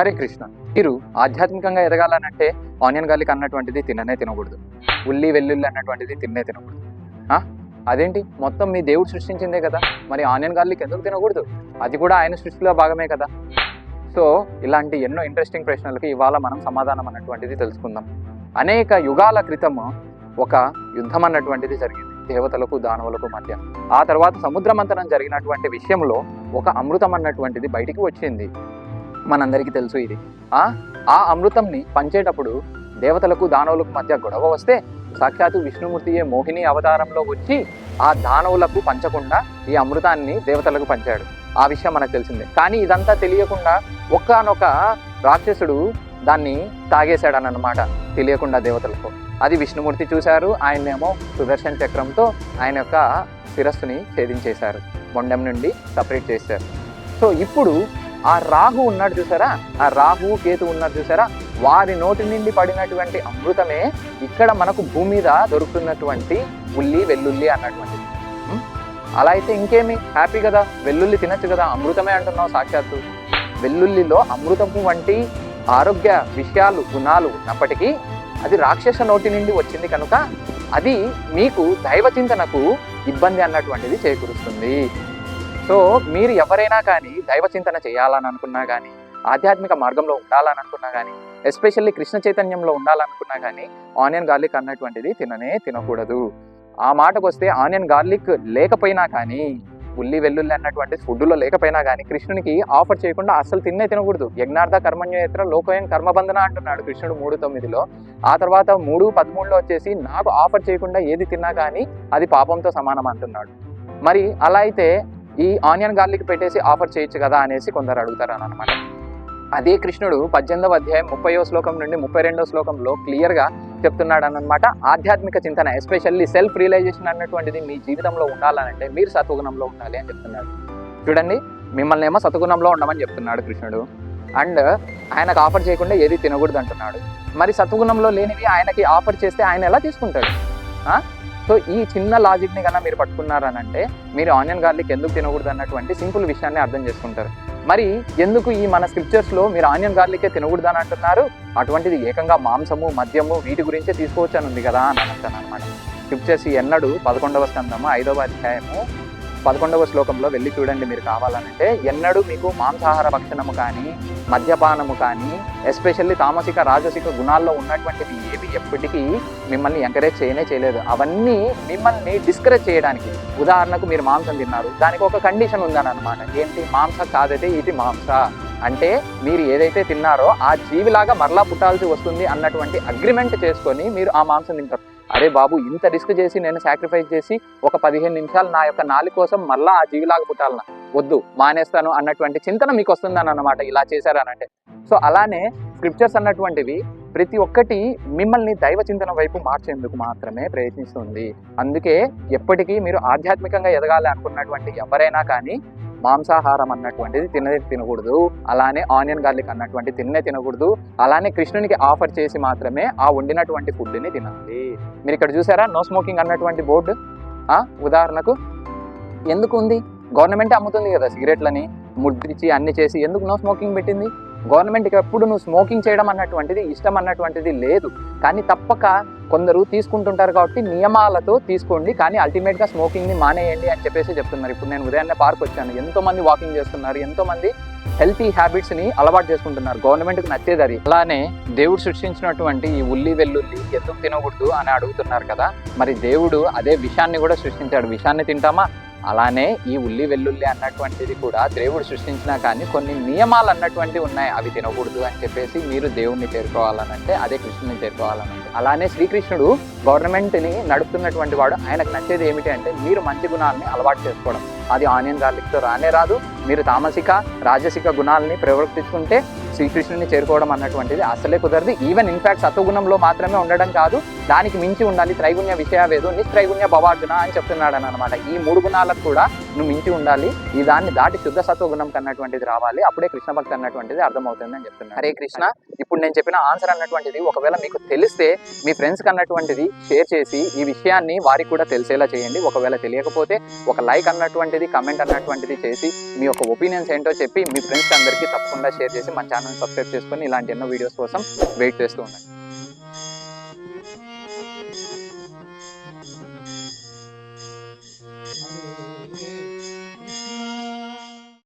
హరే కృష్ణ. మీరు ఆధ్యాత్మికంగా ఎదగాలనంటే onion garlic అన్నటువంటిది తిననే తినకూడదు. ఉల్లి వెల్లుల్లి అన్నటువంటిది తిన్నే తినకూడదు. అదేంటి? మొత్తం మీ దేవుడు సృష్టించిందే కదా. మరి ఆనియన్ గార్లిక్ ఎందుకు తినకూడదు? అది కూడా ఆయన సృష్టిలో భాగమే కదా. సో ఇలాంటి ఎన్నో ఇంట్రెస్టింగ్ ప్రశ్నలకు ఇవాళ మనం సమాధానం అన్నటువంటిది తెలుసుకుందాం. అనేక యుగాల క్రితము ఒక యుద్ధం అన్నటువంటిది జరిగింది. దేవతలకు దానవులకు మధ్య. ఆ తర్వాత సముద్రమంతనం జరిగినటువంటి విషయంలో ఒక అమృతం అన్నటువంటిది బయటికి వచ్చింది. మనందరికీ తెలుసు ఇది. ఆ ఆ అమృతంని పంచేటప్పుడు దేవతలకు దానవులకు మధ్య గొడవ వస్తే సాక్షాత్తు విష్ణుమూర్తియే మోహిని అవతారంలో వచ్చి ఆ దానవులకు పంచకుండా ఈ అమృతాన్ని దేవతలకు పంచాడు. ఆ విషయం మనకు తెలిసిందే. కానీ ఇదంతా తెలియకుండా ఒక్కనొక రాక్షసుడు దాన్ని తాగేశాడు అనమాట తెలియకుండా దేవతలకు. అది విష్ణుమూర్తి చూశారు ఆయనేమో సుదర్శన్ చక్రంతో ఆయన యొక్క శిరస్సుని ఛేదించేశారు మొండెం నుండి సపరేట్ చేశారు. సో ఇప్పుడు ఆ రాహు ఉన్నాడు చూసారా? ఆ రాహు కేతు ఉన్నాడు చూసారా? వారి నోటి నుండి పడినటువంటి అమృతమే ఇక్కడ మనకు భూమి మీద దొరుకుతున్నటువంటి ఉల్లి వెల్లుల్లి అన్నటువంటిది. అలా అయితే ఇంకేమి? హ్యాపీ కదా? వెల్లుల్లి తినచ్చు కదా? అమృతమే అంటున్నావు సాక్షాత్తు. వెల్లుల్లిలో అమృతము వంటి ఆరోగ్య విషయాలు గుణాలు ఉన్నప్పటికీ అది రాక్షస నోటి నుండి వచ్చింది కనుక అది మీకు దైవ చింతనకు ఇబ్బంది అన్నటువంటిది చేకూరుస్తుంది. సో మీరు ఎవరైనా కానీ దైవ చింతన చేయాలని అనుకున్నా కానీ ఆధ్యాత్మిక మార్గంలో ఉండాలని అనుకున్నా కానీ ఎస్పెషల్లీ కృష్ణ చైతన్యంలో ఉండాలనుకున్నా కానీ ఆనియన్ గార్లిక్ అన్నటువంటిది తిననే తినకూడదు. ఆ మాటకు వస్తే ఆనియన్ గార్లిక్ లేకపోయినా కానీ ఉల్లి వెల్లుల్లి అన్నటువంటి ఫుడ్లో లేకపోయినా కానీ కృష్ణునికి ఆఫర్ చేయకుండా అసలు తిన్నే తినకూడదు. యజ్ఞార్థ కర్మణ్యేత్ర లోకయన్ కర్మబంధన అంటున్నాడు కృష్ణుడు మూడు తొమ్మిదిలో. ఆ తర్వాత మూడు పదమూడులో వచ్చేసి నాకు ఆఫర్ చేయకుండా ఏది తిన్నా కానీ అది పాపంతో సమానం అంటున్నాడు. మరి అలా అయితే ఈ ఆనియన్ గార్లిక్ పెట్టేసి ఆఫర్ చేయొచ్చు కదా అనేసి కొందరు అడుగుతారు అనమాట అదే కృష్ణుడు పద్దెనిమిదవ అధ్యాయం ముప్పయో శ్లోకం నుండి ముప్పై రెండో శ్లోకంలో క్లియర్గా చెప్తున్నాడు అనమాట ఆధ్యాత్మిక చింతన ఎస్పెషల్లీ సెల్ఫ్ రియలైజేషన్ అన్నటువంటిది మీ జీవితంలో ఉండాలనంటే మీరు సత్వగుణంలో ఉండాలి అని చెప్తున్నాడు. చూడండి మిమ్మల్ని ఏమో సత్వగుణంలో ఉండమని చెప్తున్నాడు కృష్ణుడు. అండ్ ఆయనకు ఆఫర్ చేయకుండా ఏది తినకూడదు అంటున్నాడు మరి సత్వగుణంలో లేనివి ఆయనకి ఆఫర్ చేస్తే ఆయన ఎలా తీసుకుంటాడు? సో ఈ చిన్న లాజిక్ని కన్నా మీరు పట్టుకున్నారనంటే మీరు ఆనియన్ గార్లిక్ ఎందుకు తినకూడదు అన్నటువంటి సింపుల్ విషయాన్ని అర్థం చేసుకుంటారు. మరి ఎందుకు ఈ మన స్క్రిప్చర్స్లో మీరు ఆనియన్ గార్లికే తినకూడదు అని అంటున్నారు? అటువంటిది ఏకంగా మాంసము మద్యము వీటి గురించే తీసుకోవచ్చు అని ఉంది కదా అని అంటాను అనమాట స్క్రిప్చర్స్ ఎన్నడు పదకొండవ స్కందము ఐదవ అధ్యాయము పదకొండవ శ్లోకంలో వెళ్ళి చూడండి మీరు కావాలనంటే ఎన్నడూ మీకు మాంసాహార భక్షణము కానీ మద్యపానము కానీ ఎస్పెషల్లీ తామసిక రాజసిక గుణాల్లో ఉన్నటువంటివి ఏవి ఎప్పటికీ మిమ్మల్ని ఎంకరేజ్ చేయనే చేయలేదు. అవన్నీ మిమ్మల్ని డిస్కరేజ్ చేయడానికి. ఉదాహరణకు మీరు మాంసం తిన్నారు. దానికి ఒక కండిషన్ ఉందని అనమాట ఏంటి? మాంస కాదైతే ఇది మాంస. అంటే మీరు ఏదైతే తిన్నారో ఆ జీవిలాగా మరలా పుట్టాల్సి వస్తుంది అన్నటువంటి అగ్రిమెంట్ చేసుకొని మీరు ఆ మాంసం తింటారు. అరే బాబు ఇంత రిస్క్ చేసి నేను సాక్రిఫైస్ చేసి ఒక పదిహేను నిమిషాలు నా యొక్క నాలి కోసం మళ్ళీ ఆ జీవిలాగా పుట్టాలన్నా. వద్దు మానేస్తాను అన్నటువంటి చింతన మీకు వస్తుందని అన్నమాట ఇలా చేశారనంటే. సో అలానే స్క్రిప్చర్స్ అన్నటువంటివి ప్రతి ఒక్కటి మిమ్మల్ని దైవ చింతన వైపు మార్చేందుకు మాత్రమే ప్రయత్నిస్తుంది. అందుకే ఎప్పటికీ మీరు ఆధ్యాత్మికంగా ఎదగాలి అనుకున్నటువంటి ఎవరైనా కానీ మాంసాహారం అన్నటువంటిది తినదే తినకూడదు. అలానే ఆనియన్ గార్లిక్ అన్నటువంటి తిన్నే తినకూడదు. అలానే కృష్ణునికి ఆఫర్ చేసి మాత్రమే ఆ వండినటువంటి ఫుడ్ని తినాలి. మీరు ఇక్కడ చూసారా? నో స్మోకింగ్ అన్నటువంటి బోర్డు? ఉదాహరణకు ఎందుకు ఉంది? గవర్నమెంట్ అమ్ముతుంది కదా సిగరెట్లని. ముద్రించి అన్ని చేసి ఎందుకు నో స్మోకింగ్ పెట్టింది? గవర్నమెంట్కి ఎప్పుడు నువ్వు స్మోకింగ్ చేయడం అన్నటువంటిది ఇష్టం అన్నటువంటిది లేదు. కానీ తప్పక కొందరు తీసుకుంటుంటారు కాబట్టి నియమాలతో తీసుకోండి. కానీ అల్టిమేట్గా స్మోకింగ్ని మానేయండి అని చెప్పేసి చెప్తున్నారు. ఇప్పుడు నేను ఉదయాన్నే పార్క్ వచ్చాను. ఎంతోమంది వాకింగ్ చేస్తున్నారు. ఎంతోమంది హెల్తీ హ్యాబిట్స్ని అలవాటు చేసుకుంటున్నారు. గవర్నమెంట్కి నచ్చేది అది అలానే దేవుడు సృష్టించినటువంటి ఈ ఉల్లి వెల్లుల్లి ఎందుకు తినకూడదు అని అడుగుతున్నారు కదా. మరి దేవుడు అదే విషాన్ని కూడా సృష్టించాడు. విషాన్ని తింటామా? అలానే ఈ ఉల్లి వెల్లుల్లి అన్నటువంటిది కూడా దేవుడు సృష్టించినా కానీ కొన్ని నియమాలు అన్నటువంటివి ఉన్నాయి. అవి తినకూడదు అని చెప్పేసి మీరు దేవుణ్ణి చేరుకోవాలనంటే అదే కృష్ణుని చేరుకోవాలనంటే. అలానే శ్రీకృష్ణుడు గవర్నమెంట్ని నడుపుతున్నటువంటి వాడు. ఆయనకు నచ్చేది ఏమిటి అంటే మీరు మంచి గుణాలని అలవాటు చేసుకోవడం. అది ఆనియన్ గార్లిక్తో రానే రాదు. మీరు తామసిక రాజసిక గుణాలని ప్రవర్తించుకుంటే శ్రీకృష్ణుని చేరుకోవడం అన్నటువంటిది అసలే కుదరదు. ఈవెన్ ఇన్ఫాక్ట్ సత్వగుణంలో మాత్రమే ఉండడం కాదు దానికి మించి ఉండాలి. త్రైగుణ్య విషయావేదు నిస్త్రైగుణ్య భవార్జున అని చెప్తున్నాడు అనమాట ఈ మూడు గుణాలకు కూడా నువ్వు మించి ఉండాలి. ఈ దాన్ని దాటి శుద్ధ సత్వగుణం కన్నటువంటిది రావాలి. అప్పుడే కృష్ణ భక్తి అన్నటువంటిది అర్థమవుతుంది అని చెప్తున్నాను హరే కృష్ణ. ఇప్పుడు నేను చెప్పిన ఆన్సర్ అన్నటువంటిది ఒకవేళ మీకు తెలిస్తే మీ ఫ్రెండ్స్ కన్నటువంటిది షేర్ చేసి ఈ విషయాన్ని వారికి కూడా తెలిసేలా చేయండి. ఒకవేళ తెలియకపోతే ఒక లైక్ అన్నటువంటిది కమెంట్ అన్నటువంటిది చేసి మీ యొక్క ఒపీనియన్స్ ఏంటో చెప్పి మీ ఫ్రెండ్స్ అందరికీ తప్పకుండా షేర్ చేసి మన ఛానల్ ఛానల్ సబ్స్క్రైబ్ చేసుకుని ఇలాంటి ఎన్నో వీడియోస్ కోసం వెయిట్ చేస్తూ ఉన్నాయి